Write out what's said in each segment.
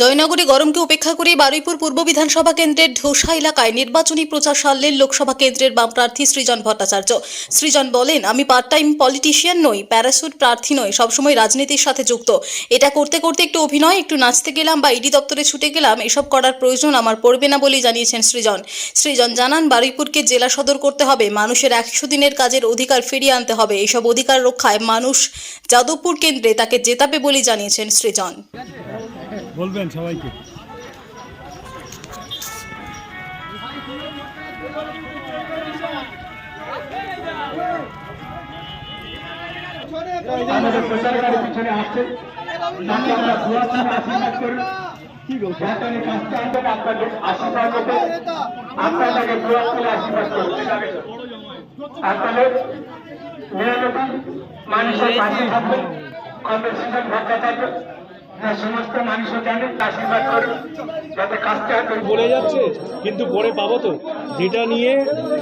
জয়নগরে গরমকে উপেক্ষা করে বারুইপুর পূর্ব বিধানসভা কেন্দ্রের ঢোসা এলাকায় নির্বাচনী প্রচার সারলেন লোকসভা কেন্দ্রের বাম প্রার্থী সৃজন ভট্টাচার্য। সৃজন বলেন, আমি পার্ট টাইম পলিটিশিয়ান নই প্যারাসুট প্রার্থী নই, সবসময় রাজনীতির সাথে যুক্ত। এটা করতে করতে একটু অভিনয়, একটু নাচতে গেলাম বা ইডি দপ্তরে ছুটে গেলাম, এসব করার প্রয়োজন আমার পড়বে না বলেই জানিয়েছেন সৃজন। সৃজন জানান, বারুইপুরকে জেলা সদর করতে হবে, মানুষের একশো দিনের কাজের অধিকার ফিরিয়ে আনতে হবে। এইসব অধিকার রক্ষায় মানুষ যাদবপুর কেন্দ্রে তাকে জেতাবে বলেই জানিয়েছেন সৃজন। বলবেন সবাইকে। আমাদের প্রচারকারী পিছনে আসছে তাকে আমরা দোয়া করে? আশীর্বাদ করি যাতে কাজটা আনবেন আপনাদের আশীর্বাদ করতে করে আশীর্বাদ আপনাদের মানুষের পাশে থাকবেন কম্পিটিশন ভট্টাচার্য সমস্ত মানুষও জানেন আশীর্বাদ করুন যাতে কাজটা বলে যাচ্ছে কিন্তু পরে পাবো তো। যেটা নিয়ে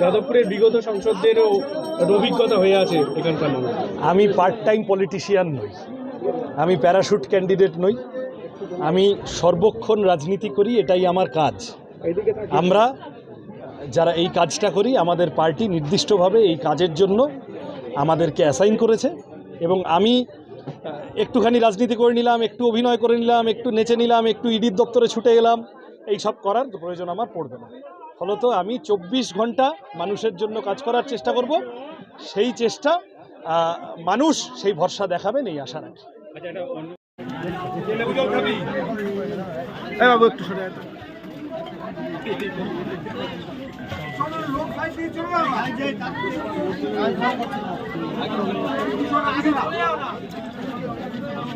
যাদবপুরের বিগত সংসদদেরও অভিজ্ঞতা হয়ে আছে এখানকার মানুষ। আমি পার্ট টাইম পলিটিশিয়ান নই। আমি প্যারাশুট ক্যান্ডিডেট নই। আমি সর্বক্ষণ রাজনীতি করি এটাই আমার কাজ। আমরা যারা এই কাজটা করি আমাদের পার্টি নির্দিষ্টভাবে এই কাজের জন্য আমাদেরকে অ্যাসাইন করেছে। এবং আমি একটুখানি রাজনীতি করে নিলাম একটু অভিনয় করে নিলাম একটু নেচে নিলাম একটু ইডির দপ্তরে ছুটে গেলাম এই সব করার প্রয়োজন আমার পড়বে না। ফলত আমি চব্বিশ ঘণ্টা মানুষের জন্য কাজ করার চেষ্টা করব সেই চেষ্টা মানুষ সেই ভরসা দেখাবেন এই আশা রাখি। আমরা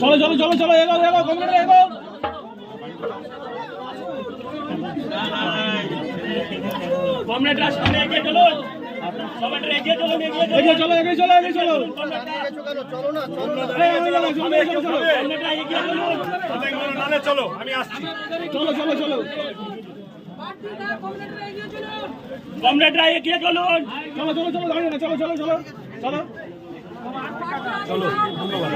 চলো চলো চলো চলো এগো এগো কমরেড এগো। কমরেডরা সামনে এগিয়ে চলো চলো আমি আসছি। চলো চলো চলো। কমরেডরা এগিয়ে চলুন। চলো চলো চলো দাঁড়িয়ে না চলো চলো চলো চলো। চলো। ধন্যবাদ